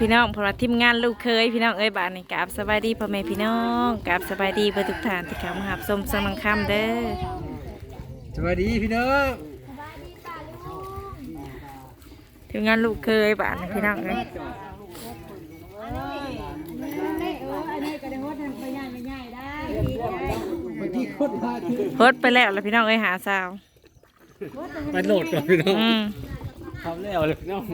พี่น้องเพราะว่าทีมงานลูกเคยพี่น้องเอ้ยบ้านนี่กราบสบายดีพ่อแม่พี่น้องกราบสบายดีเพื่อทุกท่านที่เข้ามาหับชมสมังคำเด้อสวัสดีพี่น้องทีมงานลูกเคยบ้านนี่พี่น้องเอ้ยเมื่อกี้โคตรพาที่โพสต์ไปแล้วแล้วพี่น้องเอ้ยหาสาวไปโหลดก่อนพี่น้องอืมทำแล้วเลยพี่น้อง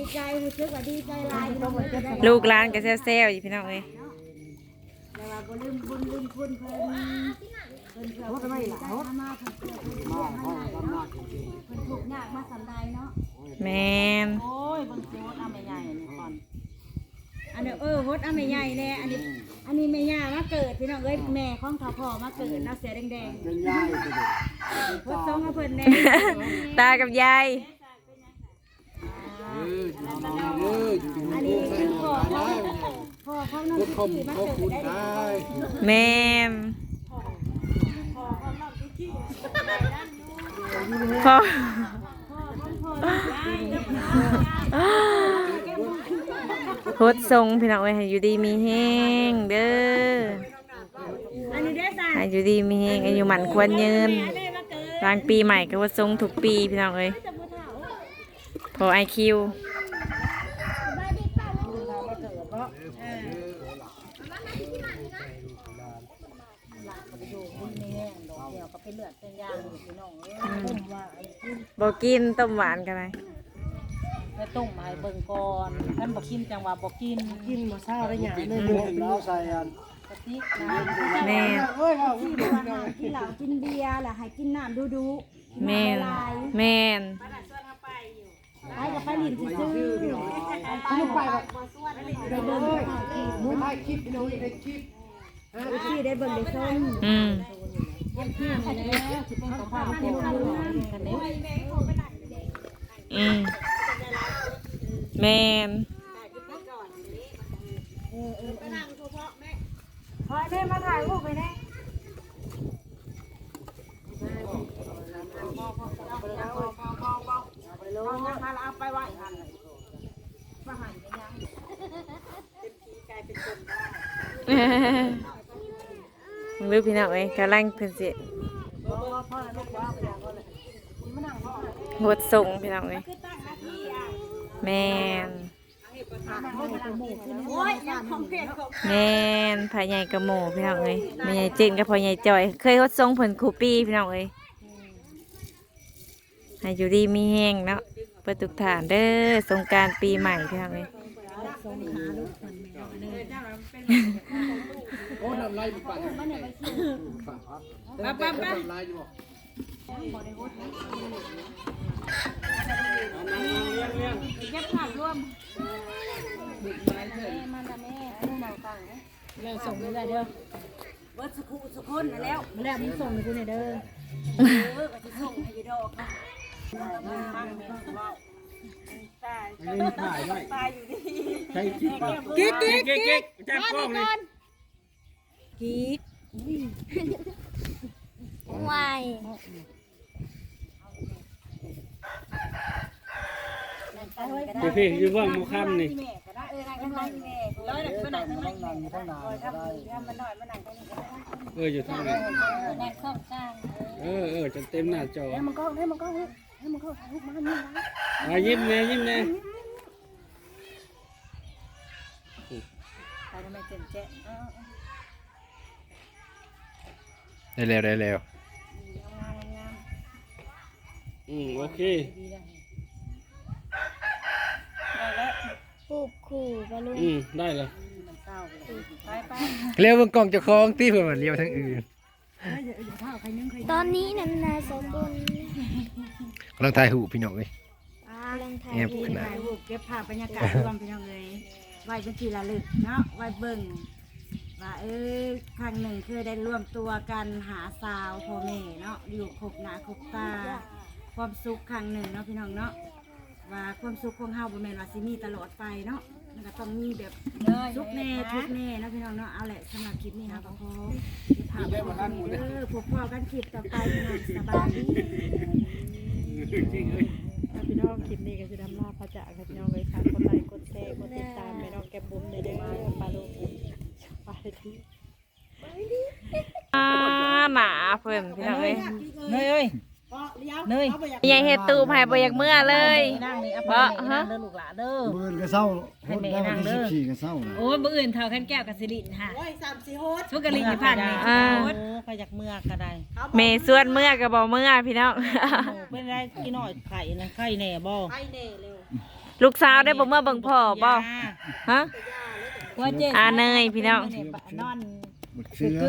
ดีใจรู้สึกว่าดีใจหลายที่เราจะได้ลูกหลานก็แซวๆอยู่พี่น้องเอ้ยแต่ว่าบ่ลืมบุญลืมคุณเพิ่นเพิ่นเพื่อว่าไม่หลายมามาเพิ่นเพื่อเพิ่นเพื่อมาหลายเนาะเพิ่นทุกข์ยากมาสำใดเนาะแมนโอ้ยบางทีว่าทำไม่ใหญ่นี่ก่อนอันนี้เออฮดเอาไม่ใหญ่แน่อันนี้อันนี้แม่ย่ามาเกิดพี่น้องเอ้ยแม่ของทอพ่อมาเกิดเนาะเสียแดงเป็นย่ายไปเลยๆฮดทรงให้เพิ่นแน่ ตากับยาย เอออยู่ดีๆเลยอยู่ดีอันๆนี้ใส่คือหพ่อน้าเขาได้พ่อเขาน้องทธคมที่มาขอดณได้ได้แมนพ่อโพสต์ทรงพี่น้องเอ้ยให้อยู่ดีมีแห้งเด้ออันนี้ได้สั่งให้อยู่ดีมีแห้งอายุหมันควรยืนแม่าเกิดกลางปีใหม่ก็ว่าทรงทุกปีพี่น้องเอ้ย จะพูดเฒ่าพอไอคิวบอกกินต้มหวานกันไหมไปต้มมาให้เบิ่งก่อนท่านบอกกินจังว่าบอกกินกินมาเช้าได้หยังไม่รู้แล้วใส่อันกะติกนะแม่เอ้ยว่าวิ่งกินเหล้ากินเหล้ากินเบียร์แหละให้กินน้ำดูดูๆกินแม่น้ำนละลายแม่น ไปกับไปลินซื่อไปไปได้เบิ่งได้คลิปมุ้งถ่ายคลิปพี่น้องได้คลิปที่ได้เบิ่งได้ชมอืมแล้วสิเป็นของพ่อเป็นของลูกกันเด้อืมแม่นพอได้มาถ่ายรูปไป แน่เอาไปไว้อันเลยมาหันไปยังมึงรู้พี่น้องเอ้ยกำลังเพิ่นสิหดส่งพี่น้องเอ้ยแมนแมนพายใหญ่กระโมพี่น้องเอ้ยแม่ใหญ่เจนกับพ่อใหญ่จอย เคยหดส่งเพิ่นครูปี้พี่น้องเอ้ยให้อยู่ดีมีแห้งเนาะ เปิดทุกฐานเด้อสงการปีใหม่พี่น้องเอ้ยโอ้น้ำลายมีปั่นปั๊บปั๊บปั๊บลายอยู่บ่แล้วส่งไปได้เด้อเบิร์ดสุขุสุคนนั่นแล้วแล้วมึงส่งให้กูหน่ยเด้อเออก็จะส่งให้ยีดอกค่ะ อันนี้ถ่ายตายอยู่ดีใช่คลิปป่ะกิ๊กกิ๊กกิ๊กจับกล้องเลยกิ๊กวายพี่พี่ยู่ว่างมูค่ำนี่แม่ก็ได้ออนั่งข้างล่างแม่ร้อยหนักก็หนักข้างล่างแม่ก็ได้ถ้าถ้ามันน้อยมันหนักก็นี่ก็ได้เอออยู่ทางไหนเออเออจนเต็มหน้าจอให้มันก็ให้มันก็ให้ มันก็ถ่ายรูปมานี่นะอะยิ้มแน่ยิ้มแน่ถ่ายทำไมเต็มแจ๊ะได้เร็วได้เร็วอืมโอเคปูบขู่บอลลูนอืมได้เลยไปไปเร็วเบิ่งกล่องเจะคล้าของตีเพื่อนมันเลี้ยวทั้งอื่น ตอนนี้นันนาสกุลกำลังถ่ายหูพี่น้องเลย กำลังถ่ายแอบรูปขนาดถ่ายรูปเก็บภาพบรรยากาศรวมพี่น้องเลยไว้เป็นที่ระลึกเนาะไว้เบิ่งว่าเออครั้งหนึ่งเคยได้ร่วมตัวกันหาสาวพ่อแม่เนาะอยู่คบหน้าคบตา ความสุขครั้งหนึ่งเนาะพี่น้องเนาะว่าความสุขของเฮาบ่แม่นว่าสิมีตลอดไปเนาะมันก็ต้องมีแบบสุขแน่ทุกข์แน่เนาะพี่น้องเนาะเอาแหละสำหรับคลิปนี้ค่ะก็ขอถามเออพบพ่อกันคลิปต่อไปพี่น้องสบายดี เอาพี่น้องคลิปนี้ก็จะทำลาพระจ่าค่พี่น้องเลยค่ะกดไลค์กดแชร์กดติดตามแม่น้องแก้มบุ้มในเด้อปลาลูกปลาดีอ่าหนาเพื่นพี่น้องเลยเนยเอ้ยเนยยายเฮ็ดตูภายบ่ยักเมื่อเลยนั่เอาฮะเด้อลูกหลาเด้อเบื่อกระเศร้าเห้แม่นั่งเด้อ14โอ้ยบื่ออื่นเท่าคันแก้วกับสิรินค่ะโอ้ย3-4โฮดสุกรินสิผ่านนี่โฮด อ้ใครอยากเมื่อก็ได้เมส่วนเมื่อก็บ่เมื่อพี่น้องโอ้เป็นไรกี่หน่อยไข่นั่นไข่แหน่บ่ลูกสาวได้บ่เมื่อเบิ่งพ่อบ่ยาฮะ ว่าเจ๊อาเนยพี่น้อง นอนบักเชื้อ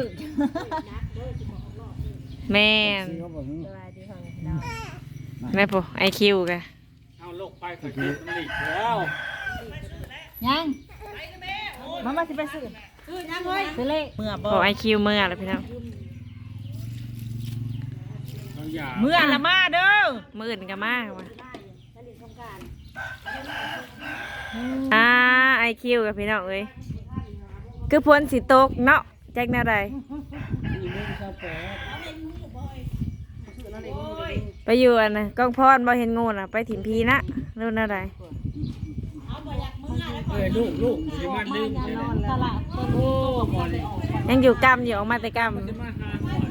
แม่นเชื้อบ่ฮึแม่ปู่ไอคิวกะเอาลกไปก็เก็บมันอีกแล้วยังมามาสิไปซื้อซื้อเลขเมื่อพบ่อไอคิวเมื่อแล้วพี่น้อง เอาอย่าเมื่อละมาเด้อมื้ออื่นก็มาว่ะอ่าไอคิวกับพี่น้องเอ้ยคือพ้นสิตกเนาะแจ็คแนวใดไปอยู่อันน่ะกองพรบ่เห็นงูน่ะ ไปถิ่มพีนะรู้แนวใดเอ้ยลูกลูกสิมันลืมใช่ไหมตลาดต้นโอ้บ่เลยยังอยู่กรรมอยู่ออกมาแต่กรรมสิมาหาหน่อย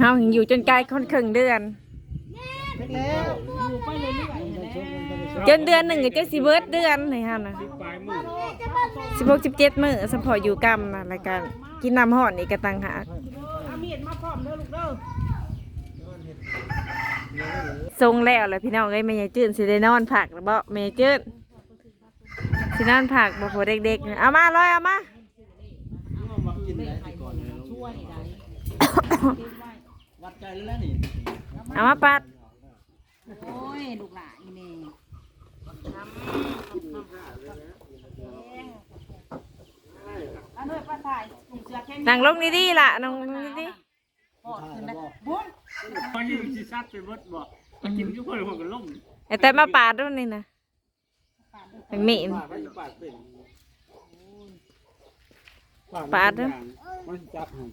เฮายังอยู่จนไกลคนครึ่งเดือนจนเดือนหนึ่งก็จะสิเบิดเดือนนี่ฮะนะปลายมือสิบหกสิบเจ็ดมื้อสพออยู่กรรมนะรายการกินน้ำห่อนอีกกระตังหากทรงแล้วแหละพี่น้องเอ้ยแม่ยายจื้นสิได้นอนผักหรือบ่แม่ยายจื้นสินอนผักบ่พอเด็กๆ เอามาร้อยเอามา วัดใจแล้วนี่เอามาปัด โอ้ย ลูกหลานอีนี่ นั่งลงดีๆล่ะนั่งลงดีพออยู่สิซัดไปเบิดบ่กินอยู่คนหัวก็ล่มๆไอ้แต่มาปาดด้วยนี่นะเป็นมีดปาดไปปาดเป็นปาดเด้อมันจับให้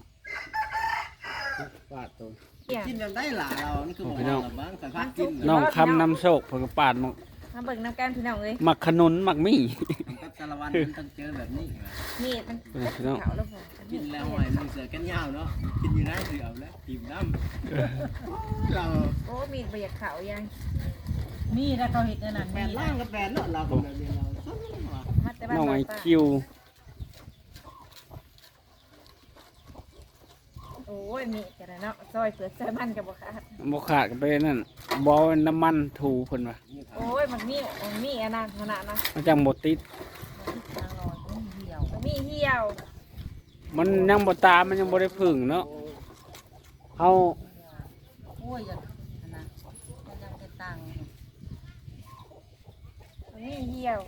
ปาดตัวกินจนได้หล่ะเรานี่คือพี่น้องบ้างสันพักกินน้องคำนำโชคเพิ่นก็ปาดมักมาเบิ่งน้ำกันพี่น้องเอ้ยมักขนุนมักมี่ กับสารวันมันต้องเจอแบบนี้มีดมันพี่น้อง เขาแล้วพอกินแล้วหอยมันเสือกันยาวเนาะกินอยู่ได้เสือเอาแล้วอิ่มน้ำเราโอ้มีดบ่อยากเขายังมีแล้วเขาเห็ดอันนั้นแปมีดล่างกับแปดเนาะเราคนเดียวเรามาแต่บ้านน้องไอป้าคิว โอ้ ยมีกันนะเนาะซอยเปลือกซอยมันกับบ่ขาดบ่ขาดก็ไปนั่นบ่เอาน้ำมันถูเพิ่นว่าโอ้ยมันมีมันมีอันนั้นขนาดนะมันจังบ่ติดมันมีเหี่ยวมันยังบ่ตามมันยังบ่ได้พึ่งเนาะเฮาโอ้ยอย่าอันนะมันยังจะตังมันมีเหี่ยว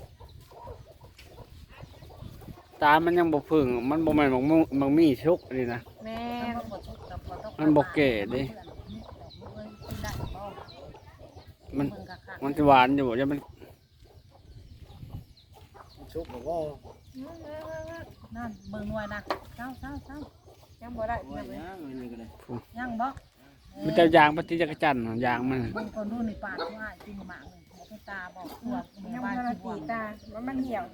ตามมันยังบ่พึ่ง มันบ่แม่นมักมุมักมีชุกนี่นะ มันบ่แก่เด้มันเบิ่งคักมันสิหวานอยู่อย่ามันชุบบอกว่าๆนั่นเบิ่งหน่วยนะเจ้าเจ้าเจ้ายังบ่ได้โอ้ยนะมันนี่ก็เลยยังบ่มันจะยางปฏิจักรจันทร์ยางมันเบิ่งคนดูในป่าว่าจริงหมากเลยบ่เป็นตาบอกตัวในยังบ้าบ่นได้สิบวตีงตาว่ามันเหี่ยว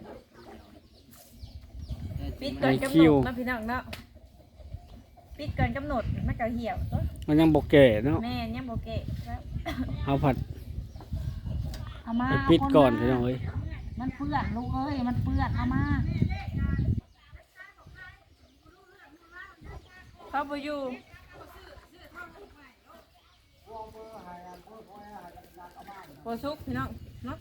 ปิดไอก่อนกำหนคิวดนะพี่น้องเนาะ ปิดก่อนกำหนดมันก็เหี่ยวตัวมันยังบ่แก่เนาะแม่ยังบ่เกะแล้วเอาผัดเอามาไปปิดก่อนเาคพี่น้องมาเอ้ยมันเปื้อนลูกเอ้ย มันเปื้อนเอามาเขาบ่อยู่โบซุกพี่น้องเนาะ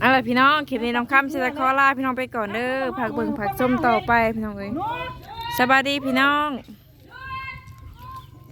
เอาล่ะไรพี่น้องคลิปนี้น้องคำสิจะขอลาพี่น้องไปก่อนเด้อผักเบิ่งผักส้มต่อไปพี่น้องเอ้ยสบายดีพี่น้อง